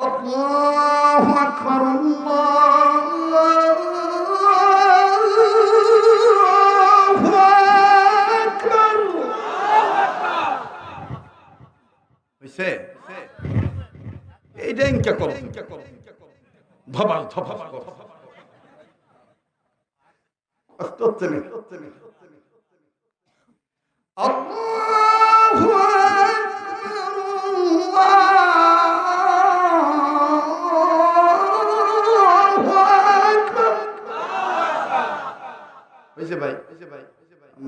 الله أكبر الله أكبر হইছে এইটা ইনকা করো ধবাল ধবাল করো আস্তে আস্তে নে। আল্লাহু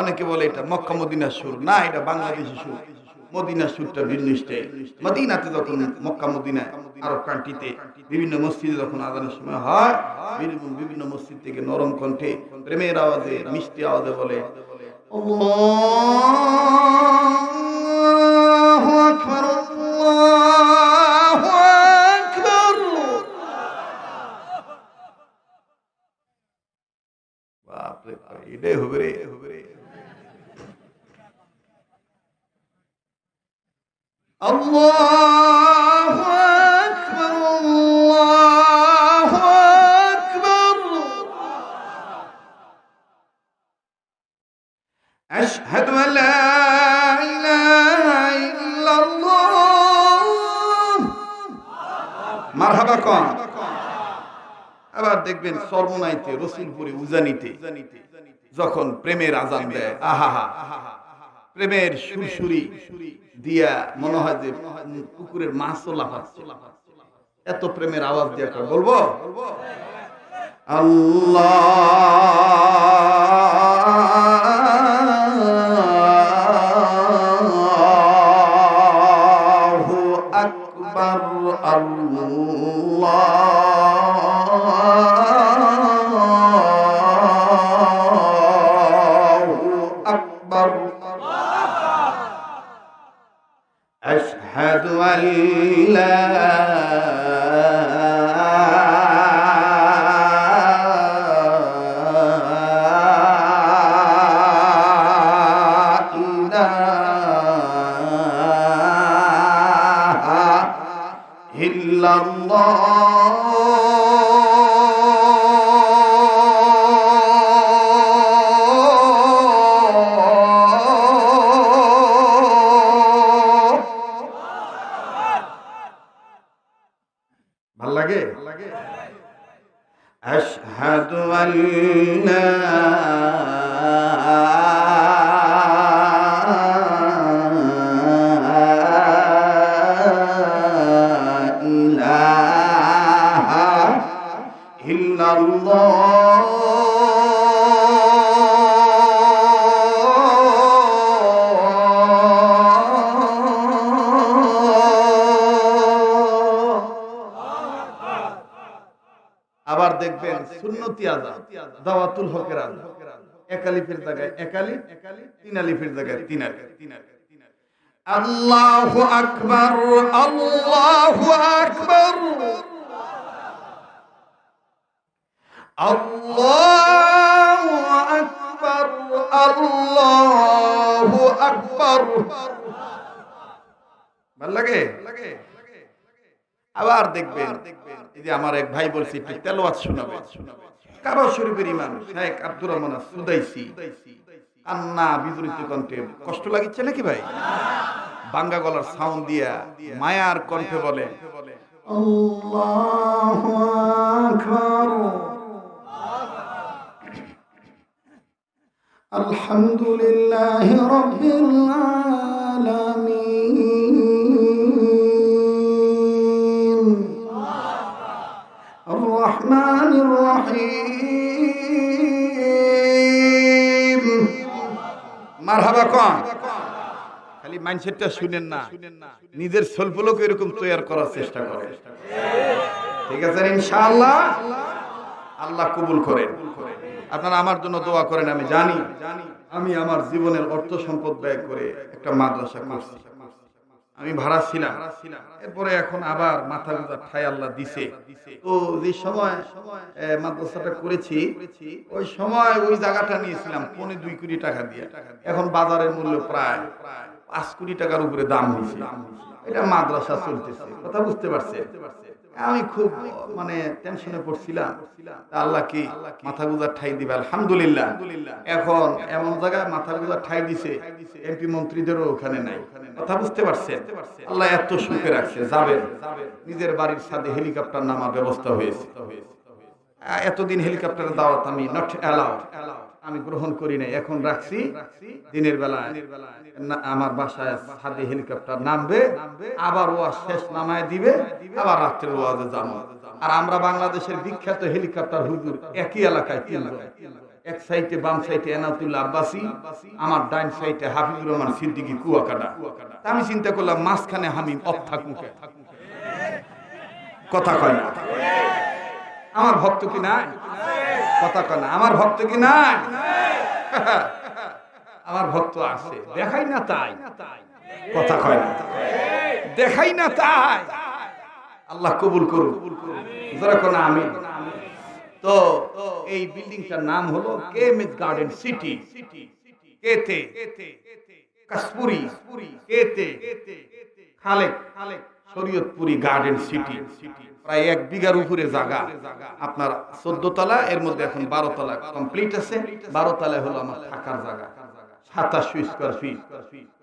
অনেকে বলে এটা মক্কা, মদিনার সুর। না, এটা বাংলাদেশি সুর। মদিনার সুরটা ভিন্ন স্টাইল মদিনাতে যখন মক্কা, মদিনায় আরব কান্ট্রিতে বিভিন্ন মসজিদে যখন আজানের সময় হয় বিভিন্ন মসজিদ থেকে নরম কণ্ঠে প্রেমের আওয়াজে, মিষ্টি আওয়াজে বলে আল্লাহু সর্বনাইতে, রসুলপুরে, উজানিতে, যখন প্রেমের আজান দেয় আহা প্রেমের সুরসুরি দিয়া মনে হয় যে পুকুরের মাছও লাফাচ্ছে। এত প্রেমের আওয়াজ দিয়া বলব? আল্লাহু আকবার ইল্লাল্লাহ। আবার দেখবেন সুন্নতি আজা দাওয়াতুল হকের আজা একালিফের জায়গায় একালি তিন আলিফের জায়গায় তিন আলিফ। আল্লাহু আকবার আল্লাহু আকবার। আল্লাহু আকবার আল্লাহু আকবার। ভালো লাগে লাগে? আবার দেখবেন এই যে আমার এক ভাই বলছি, একটু তেলোয়াত শোনাবে। কাবা শরীফের ইমাম শেখ আব্দুর রহমান সুদাইসি, আন্না বিজড়িত কণ্ঠে কষ্ট লাগিচ্ছে নাকি ভাই? বাঙ্গা গলার সাউন্ড দিয়া মায়ার কণ্ঠে বলে, আল্লাহু আকবার। আলহামদুলিল্লাহি রাব্বিল আলামিন। মারহাবা কন। খালি মাইন্ডসেটটা শুনেন না। নিজের সল্পলোক এরকম তৈরি করার চেষ্টা করেন। ঠিক আছে, ইনশাআল্লাহ? আল্লাহ কবুল করেন। আপনারা আমার জন্য দোয়া করেন, আমি জানি। আমি আমার জীবনের অর্থ সম্পদ ব্যয় করে একটা মাদ্রাসা করছি। আমি ভাড়া ছিলাম। এরপরে এখন আবার মাথা গুজা ঠাই আল্লাহ দিছে। তো যে সময় মাদ্রাসাটা করেছি, ওই সময় ওই জায়গাটা নিয়েছিলাম, পৌনে দুই কোটি টাকা দিয়ে। এখন বাজারের মূল্য প্রায় পাঁচ কোটি টাকার উপরে দাম হয়েছে এটা মাদ্রাসা চলতেছে। কথা বুঝতে পারছে আমি খুব মানে টেনশনে পড়ছিলাম। আল্লাহ কি মাথা গুজার ঠাই দিবে? আলহামদুলিল্লাহ। এখন এমন জায়গায় মাথা গুজার ঠাই দিছে এমপি মন্ত্রীদেরও ওখানে নাই। কথা বুঝতে পারছেন? আল্লাহ এত সুখে রাখছে, যাবেন। নিজের বাড়ির সাথে হেলিকপ্টার নামার ব্যবস্থা হয়েছে। এতদিন হেলিকপ্টারের দাওয়াত আমি নট অ্যালাউড আমি গ্রহণ করি নাই, এখন রাখছি। দিনের বেলায় আমার বাসায় ছাদে হেলিকপ্টার নামবে, আবার ওয়াজ শেষ নামায় দিবে, আবার রাত্রের ওয়াজে যাব আর আমরা বাংলাদেশের বিখ্যাত হেলিকপ্টার হুজুর একই এলাকায় এক সাইডে বাম সাইডে এনাতুল্লাহ আব্বাসি আমার ডাইন সাইডে হাফিজুর রহমান সিদ্দিকী কুয়াকাটা। আমি চিন্তা করলাম, মাঝখানে হামিম অফ থাকুকে। কথা কয় না। আমার ভক্ত কি নাই? কথা কয় না। আমার ভক্ত কি নাই? আমার ভক্ত আছে। দেখাই না তাই। কথা কয় না। দেখাই না তাই। আল্লাহ কবুল করুন যারা কোন আমি তো এই বিল্ডিংটার নাম হলো কেমিস গার্ডেন সিটি কেতে? কাশপুরি। কেতে? খালেক। খালেক শরীয়তপুরি গার্ডেন সিটি প্রায় এক বিঘার উপরে জায়গা। আপনার চোদ্দ তলা এর মধ্যে এখন বারো তলা কমপ্লিট আছে। বারো তলায় হলো আমার থাকার জায়গা। সাতাশশো স্কোয়ার ফিট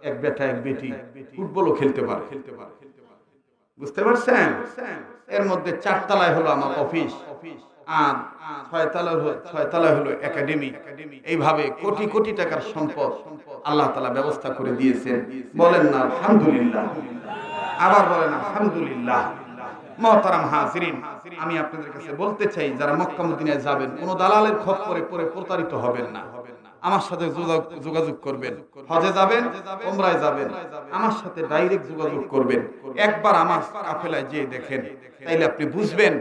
এক বেটা, এক বেটি। ফুটবলও খেলতে পারে। খেলতে পারে বুঝতে পারছেন? এর মধ্যে চারতলায় হলো আমার অফিস অফিস আর ছয়তলা হলো ছয় একাডেমি এইভাবে কোটি কোটি টাকার সম্পদ আল্লাহ তালা ব্যবস্থা করে দিয়েছেন। বলেন না, আলহামদুলিল্লাহ। আবার বলেন, আলহামদুলিল্লাহ। মহতারাম হাজিরিন, আমি আপনাদের কাছে বলতে চাই, যারা মক্কা মদিনায় যাবেন, কোন দালালের খপ্পরে পরে প্রতারিত হবেন না। আমার সাথে যোগাযোগ করবেন। হজে যাবেন ওমরায় যাবেন। আমার সাথে ডাইরেক্ট যোগাযোগ করবেন। একবার আমার কাফেলায় যেয়ে দেখেন। তাইলে আপনি বুঝবেন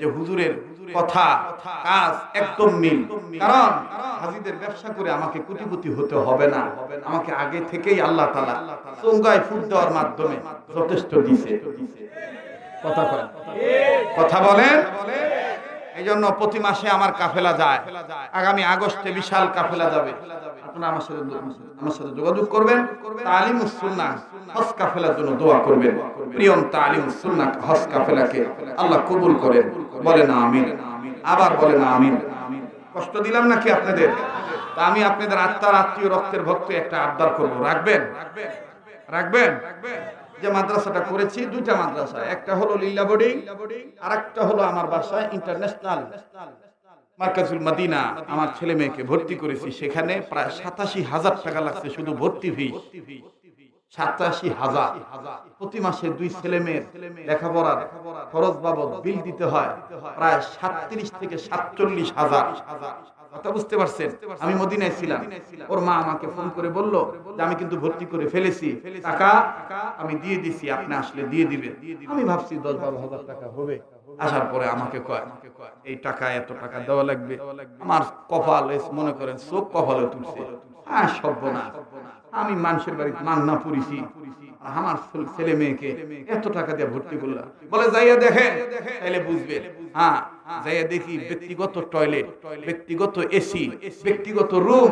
যে হুজুরের কথা, কাজ একদম মিল। কারণ হাজিদের ব্যবসা করে আমাকে কোটিপতি হতে হবে না। আমাকে আগে থেকেই আল্লাহ তালা চৌগায় ফুট দেওয়ার মাধ্যমে যথেষ্ট দিছে কথা কয়। কথা বলেন? এই জন্য প্রতি মাসে আমার কাফেলা যায়। আগামী আগস্টে বিশাল কাফেলা যাবে। যোগাযোগ করবেন। কাফেলার জন্য দোয়া করবেন। কবুল বলেন আমিন। আবার কষ্ট দিলাম নাকি আপনাদের? আমি আপনাদের আত্মার আত্মীয় রক্তের ভক্ত একটা আবদার করব। রাখবেন? রাখবেন? যে মাদ্রাসাটা করেছি, দুইটা মাদ্রাসা। একটা হলো লীলা বোর্ডিং আর একটা হলো আমার বাসায় ইন্টারন্যাশনাল মার্কাজুল মাদিনা। আমার ছেলে মেয়েকে ভর্তি করেছি সেখানে প্রায় সাতাশি হাজার টাকা লাগছে শুধু ভর্তি ফি। সাতাশি হাজার। প্রতি মাসে দুই ছেলে মেয়ের লেখাপড়ার খরচ বাবদ বিল দিতে হয়। প্রায় সাতত্রিশ থেকে সাতচল্লিশ হাজার। কথা বুঝতে পারছেন? আমি মদিনায় ছিলাম। ওর মা আমাকে ফোন করে বলল যে আমি কিন্তু ভর্তি করে ফেলেছি। টাকা আমি দিয়ে দিছি, আপনি আসলে দিয়ে দিবেন। আমি ভাবছি দশ বারো হাজার টাকা হবে। আসার পরে আমাকে কয়, এই টাকা, এত টাকা দেওয়া লাগবে। আমার কপাল মনে করেন, চোখ কপালে তুলছে হ্যাঁ সভ্য না আমি মানুষের বাড়িতে মান্না পড়িছি আমার ছেলে মেয়েকে এত টাকা দিয়ে ভর্তি করলাম। বলে, যাইয়া দেখে তাইলে বুঝবে হ্যাঁ যাইয়া দেখি ব্যক্তিগত টয়লেট ব্যক্তিগত এসি ব্যক্তিগত রুম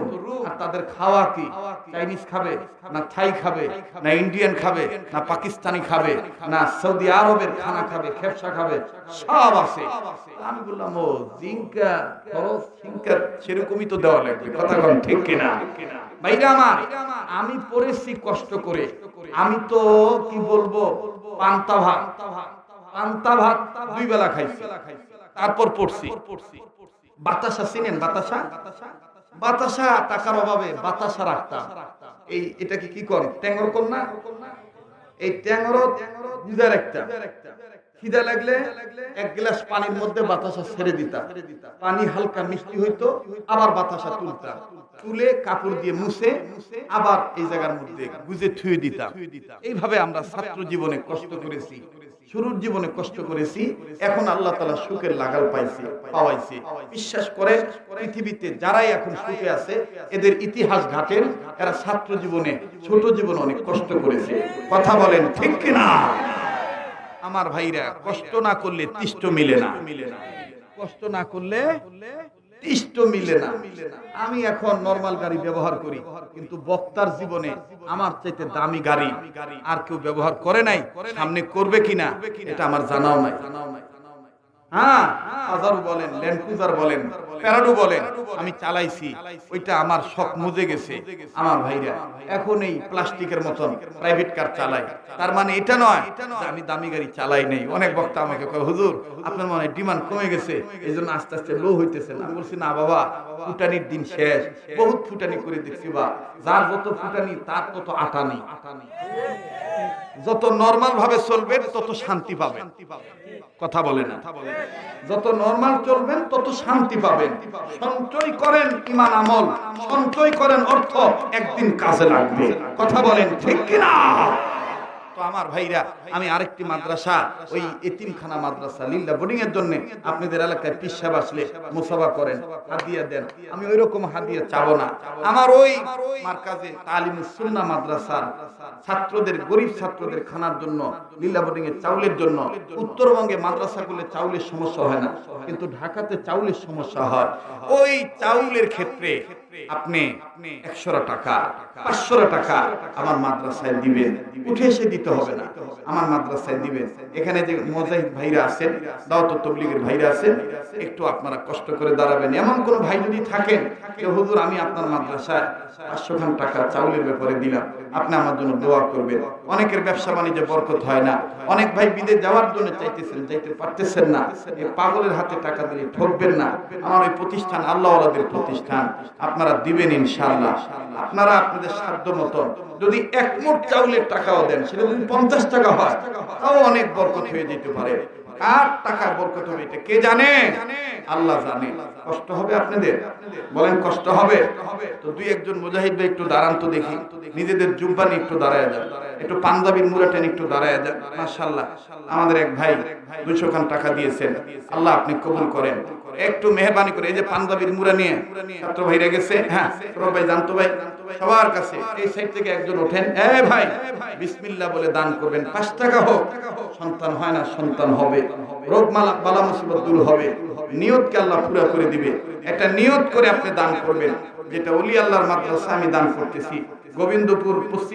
আর তাদের খাওয়া কি? চাইনিজ খাবে না থাই খাবে না ইন্ডিয়ান খাবে না পাকিস্তানি খাবে না সৌদি আরবের খানা খাবে খেপসা খাবে সব আছে। আমি বললাম ও জিঙ্কা খরচ জিঙ্কা সেরকমই তো দেওয়া লাগবে। কথা কম ঠিক কিনা? ভাইরা আমার আমি পড়েছি কষ্ট করে। আমি তো কি বলব পান্তা ভাত। পান্তা ভাত। দুই বেলা খাইছি। তারপর পড়ছি। বাতাসা চিনেন, বাতাসা? বাতাসা টাকার অভাবে বাতাসা রাখতাম। এই এটাকে কি কর ট্যাঙ্গর কর না এই ট্যাঙ্গরও বুঝা রাখতাম। খিদা লাগলে এক গ্লাস পানির মধ্যে বাতাসা ছেড়ে দিতাম। পানি হালকা মিষ্টি হইতো, আবার বাতাসা তুলতাম। তুলে কাপড় দিয়ে মুছে, আবার এই জায়গার মধ্যে গুজে থুয়ে দিতাম। এইভাবে আমরা ছাত্র জীবনে কষ্ট করেছি। শুরুর জীবনে কষ্ট করেছি, এখন আল্লাহ তালা সুখের লাগাল পাইছি, পাওয়াইছি। বিশ্বাস করে, পৃথিবীতে যারাই এখন সুখে আছে, এদের ইতিহাস ঘাটেন, এরা ছাত্র জীবনে, ছোট জীবনে অনেক কষ্ট করেছে। কথা বলেন, ঠিক কিনা? আমার ভাইরা, কষ্ট না করলে তিষ্ট মিলে না মিলে না। কষ্ট না করলে তিষ্ট মিলে না। আমি এখন নরমাল গাড়ি ব্যবহার করি, কিন্তু বক্তার জীবনে আমার চাইতে দামি গাড়ি আর কেউ ব্যবহার করে নাই, সামনে করবে কিনা, এটা আমার জানাও নাই। হ্যাঁ বলেন, ল্যান্ড বলেন। প্যারাডো বলেন, আমি চালাইছি, ওইটা আমার শখ মুজে গেছে, আমার ভাইরা। এখন এই প্লাস্টিকের মতন প্রাইভেট কার চালাই তার মানে এটা নয় আমি দামি গাড়ি চালাই নেই। অনেক বক্তা আমাকে কয়, হুজুর, আপনার মনে ডিমান্ড কমে গেছে এই জন্য আস্তে আস্তে লো হইতেছে আমি বলছি, না বাবা, ফুটানির দিন শেষ। বহুত ফুটানি করে দেখছি বা, যার যত ফুটানি, তার তত আটা নেই। যত নর্মাল ভাবে চলবেন তত শান্তি পাবেন কথা বলে না। যত নর্মাল চলবেন, তত শান্তি পাবেন সঞ্চয় করেন ইমান আমল সঞ্চয় করেন অর্থ একদিন কাজে লাগবে। কথা বলেন ঠিক কিনা? তো আমার ভাইরা, আমি আরেকটি মাদ্রাসা, ওই এতিমখানা মাদ্রাসা লিল্লা বোর্ডিং এর জন্য আপনাদের এলাকায় পিসাব আসলে মুসাফা করেন, হাদিয়া দেন। আমি ওই রকম হাদিয়া চাবো না। আমার ওই মার্কাজে তালিমুস সুন্নাহ মাদ্রাসার ছাত্রদের, গরিব ছাত্রদের খানার জন্য, লীলা বোর্ডিং এর চাউলের জন্য, উত্তরবঙ্গে মাদ্রাসাগুলো চাউলের সমস্যা হয় না, কিন্তু ঢাকাতে চাউলের সমস্যা হয়। ওই চাউলের ক্ষেত্রে আপনি একশোরা টাকা পাঁচশো টাকা আমার মাদ্রাসায় দিবেন উঠে এসে দিতে হবে না। আমার মাদ্রাসায় দিবেন এখানে যে মোজাহিদ ভাইরা আছেন দাওয়াত তবলিগের ভাইরা আছেন একটু আপনারা কষ্ট করে দাঁড়াবেন। এমন কোন ভাই যদি থাকেন যে হুজুর আমি আপনার মাদ্রাসায় পাঁচশো খান টাকা চাউলের ব্যাপারে দিলাম। আপনি আমার জন্য দোয়া করবেন। অনেকের ব্যবসা বাণিজ্যে বরকত হয় না। অনেক ভাই বিদেশ যাওয়ার জন্য চাইতেছেন, যাইতে পারতেছেন না। এই পাগলের হাতে টাকা দিলে ঠকবেন না। আমার ওই প্রতিষ্ঠান আল্লাহ প্রতিষ্ঠান। আপনারা দিবেন ইনশাআল্লাহ। আপনারা আপনাদের সাধ্য মতন যদি এক মোট চাউলের টাকাও দেন, সেটা যদি পঞ্চাশ টাকা হয়, তাও অনেক বরকত হয়ে যেতে পারে। কার টাকা বরকত হবে এটা কে জানে? আল্লাহ জানে। কষ্ট হবে আপনাদের? বলেন কষ্ট হবে? তো দুই একজন মুজাহিদ একটু দাঁড়ান তো দেখি। নিজেদের জুব্বানি একটু দাঁড়ায় যান। একটু পাঞ্জাবির মুরাটেন একটু দাঁড়ায় যান মাশাআল্লাহ। আমাদের এক ভাই দুইশো খান টাকা দিয়েছেন। আল্লাহ আপনি কবুল করেন। একটু মেহরবানি করে, এই যে পাঞ্জাবির মুরা নিয়ে ছাত্র ভাইরা গেছে হ্যাঁ ভাই, জানতো ভাই, সবার কাছে। এই সাইড থেকে একজন ওঠেন, এ ভাই, বিসমিল্লাহ বলে দান করবেন, পাঁচ টাকা হোক। সন্তান হয় না, সন্তান হবে। রোগ মালা, বালা মুসিবত দূর হবে। নিয়তকে আল্লাহ পুরা করে দিবে। একটা নিয়ত করে আপনি দান করবেন, যেটা অলি আল্লাহর মাদ্রাসা আমি দান করতেছি। গোবিন্দপুর, পশ্চিম